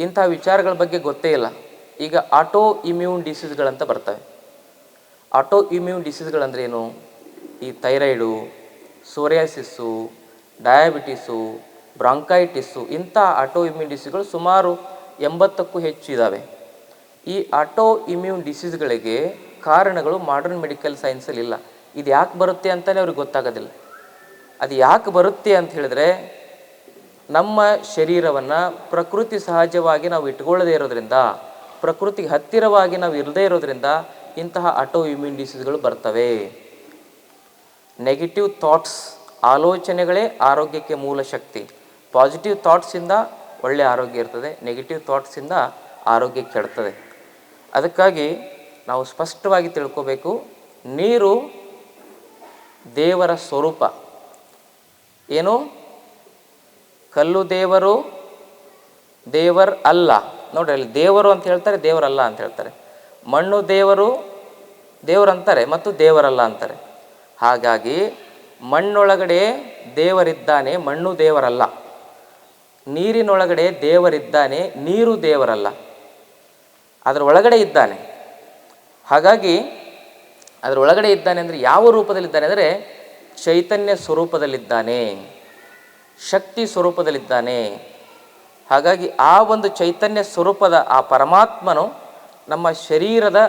ಇಂಥ ವಿಚಾರಗಳ ಬಗ್ಗೆ ಗೊತ್ತೇ ಇಲ್ಲ. ಈಗ ಆಟೋ ಇಮ್ಯೂನ್ ಡಿಸೀಸ್ಗಳಂತ ಬರ್ತವೆ. ಆಟೋ ಇಮ್ಯೂನ್ ಡಿಸೀಸ್ಗಳಂದ್ರೆ ಏನು? ಈ ಥೈರಾಯ್ಡು ಸೋರಿಯಾಸಿಸ್ಸು ಡಯಾಬಿಟಿಸು ಬ್ರಾಂಕೈಟಿಸ್ಸು ಇಂಥ ಆಟೋ ಇಮ್ಯೂನ್ ಡಿಸೀಸ್ಗಳು ಸುಮಾರು ಎಂಬತ್ತಕ್ಕೂ ಹೆಚ್ಚು ಇದ್ದಾವೆ ಈ ಆಟೋ ಇಮ್ಯೂನ್ ಡಿಸೀಸ್ಗಳಿಗೆ ಕಾರಣಗಳು ಮಾಡರ್ನ್ ಮೆಡಿಕಲ್ ಸೈನ್ಸಲ್ಲಿ ಇಲ್ಲ. ಇದು ಯಾಕೆ ಬರುತ್ತೆ ಅಂತಲೇ ಅವ್ರಿಗೆ ಗೊತ್ತಾಗೋದಿಲ್ಲ. ಅದು ಯಾಕೆ ಬರುತ್ತೆ ಅಂತ ಹೇಳಿದ್ರೆ ನಮ್ಮ ಶರೀರವನ್ನು ಪ್ರಕೃತಿ ಸಹಜವಾಗಿ ನಾವು ಇಟ್ಕೊಳ್ಳದೇ ಇರೋದ್ರಿಂದ ಪ್ರಕೃತಿಗೆ ಹತ್ತಿರವಾಗಿ ನಾವು ಇರದೇ ಇರೋದ್ರಿಂದ ಇಂತಹ ಆಟೋ ಇಮ್ಯೂನ್ ಡಿಸೀಸ್ಗಳು ಬರ್ತವೆ. ನೆಗೆಟಿವ್ ಥಾಟ್ಸ್ ಆಲೋಚನೆಗಳೇ ಆರೋಗ್ಯಕ್ಕೆ ಮೂಲ ಶಕ್ತಿ. ಪಾಸಿಟಿವ್ ಥಾಟ್ಸಿಂದ ಒಳ್ಳೆಯ ಆರೋಗ್ಯ ಇರ್ತದೆ ನೆಗೆಟಿವ್ ಥಾಟ್ಸಿಂದ ಆರೋಗ್ಯ ಕೆಡ್ತದೆ. ಅದಕ್ಕಾಗಿ ನಾವು ಸ್ಪಷ್ಟವಾಗಿ ತಿಳ್ಕೋಬೇಕು, ನೀರು ದೇವರ ಸ್ವರೂಪ. ಏನು? ಕಲ್ಲು ದೇವರು ದೇವರ್ ಅಲ್ಲ. ನೋಡ್ರಿ, ಅಲ್ಲಿ ದೇವರು ಅಂತ ಹೇಳ್ತಾರೆ ದೇವರಲ್ಲ ಅಂತ ಹೇಳ್ತಾರೆ. ಮಣ್ಣು ದೇವರು ದೇವರು ಅಂತಾರೆ ಮತ್ತು ದೇವರಲ್ಲ ಅಂತಾರೆ. ಹಾಗಾಗಿ ಮಣ್ಣೊಳಗಡೆ ದೇವರಿದ್ದಾನೆ, ಮಣ್ಣು ದೇವರಲ್ಲ ನೀರಿನೊಳಗಡೆ ದೇವರಿದ್ದಾನೆ, ನೀರು ದೇವರಲ್ಲ ಅದರ ಒಳಗಡೆ ಇದ್ದಾನೆ. ಹಾಗಾಗಿ ಅದರ ಒಳಗಡೆ ಇದ್ದಾನೆ ಅಂದರೆ ಯಾವ ರೂಪದಲ್ಲಿದ್ದಾನೆ ಅಂದರೆ ಚೈತನ್ಯ ಸ್ವರೂಪದಲ್ಲಿದ್ದಾನೆ. ಶಕ್ತಿ ಸ್ವರೂಪದಲ್ಲಿದ್ದಾನೆ. ಹಾಗಾಗಿ ಆ ಒಂದು ಚೈತನ್ಯ ಸ್ವರೂಪದ ಆ ಪರಮಾತ್ಮನು ನಮ್ಮ ಶರೀರದ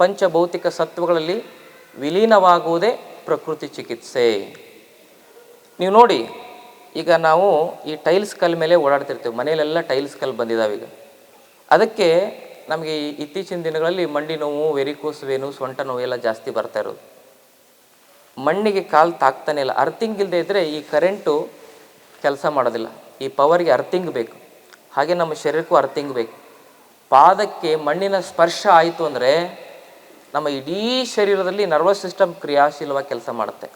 ಪಂಚಭೌತಿಕ ಸತ್ವಗಳಲ್ಲಿ ವಿಲೀನವಾಗುವುದೇ ಪ್ರಕೃತಿ ಚಿಕಿತ್ಸೆ. ನೀವು ನೋಡಿ, ಈಗ ನಾವು ಈ ಟೈಲ್ಸ್ ಕಲ್ ಮೇಲೆ ಓಡಾಡ್ತಿರ್ತೀವಿ. ಮನೆಯಲ್ಲೆಲ್ಲ ಟೈಲ್ಸ್ ಕಲ್ ಬಂದಿದ್ದಾವೆ ಈಗ. ಅದಕ್ಕೆ ನಮಗೆ ಇತ್ತೀಚಿನ ದಿನಗಳಲ್ಲಿ ಮಂಡಿ ನೋವು, ವೆರಿಕೋಸ್ ವೇನು, ಸೊಂಟ ನೋವು ಎಲ್ಲ ಜಾಸ್ತಿ ಬರ್ತಾ ಇರೋದು. ಮಣ್ಣಿಗೆ ಕಾಲು ತಾಕ್ತಾನೆ ಇಲ್ಲ. ಅರ್ಥಿಂಗ್ ಇಲ್ಲದೆ ಇದ್ದರೆ ಈ ಕರೆಂಟು ಕೆಲಸ ಮಾಡೋದಿಲ್ಲ. ಈ ಪವರ್ಗೆ ಅರ್ಥಿಂಗ್ ಬೇಕು. ಹಾಗೆ ನಮ್ಮ ಶರೀರಕ್ಕೂ ಅರ್ಥಿಂಗ್ ಬೇಕು. ಪಾದಕ್ಕೆ ಮಣ್ಣಿನ ಸ್ಪರ್ಶ ಆಯಿತು ಅಂದರೆ ನಮ್ಮ ಇಡೀ ಶರೀರದಲ್ಲಿ ನರ್ವಸ್ ಸಿಸ್ಟಮ್ ಕ್ರಿಯಾಶೀಲವಾಗಿ ಕೆಲಸ ಮಾಡುತ್ತೆ.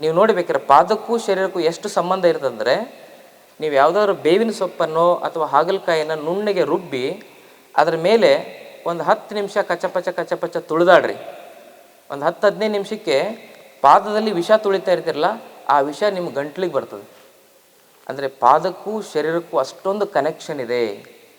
ನೀವು ನೋಡಬೇಕಾದ್ರೆ ಪಾದಕ್ಕೂ ಶರೀರಕ್ಕೂ ಎಷ್ಟು ಸಂಬಂಧ ಇರ್ತದಂದರೆ ನೀವು ಯಾವುದಾದ್ರು ಬೇವಿನ ಸೊಪ್ಪನ್ನು ಅಥವಾ ಹಾಗಲಕಾಯಿಯನ್ನು ನುಣ್ಣಗೆ ರುಬ್ಬಿ ಅದರ ಮೇಲೆ ಒಂದು ಹತ್ತು ನಿಮಿಷ ಕಚಪಚ ಕಚಪಚ ತುಳಿದಾಡ್ರಿ. ಒಂದು ಹತ್ತು ಹದಿನೈದು ನಿಮಿಷಕ್ಕೆ ಪಾದದಲ್ಲಿ ವಿಷ ತುಳಿತಾ ಇರ್ತಿರಲ್ಲ ಆ ವಿಷ ನಿಮ್ಮ ಗಂಟ್ಲಿಗೆ ಬರ್ತದೆ. ಅಂದರೆ ಪಾದಕ್ಕೂ ಶರೀರಕ್ಕೂ ಅಷ್ಟೊಂದು ಕನೆಕ್ಷನ್ ಇದೆ.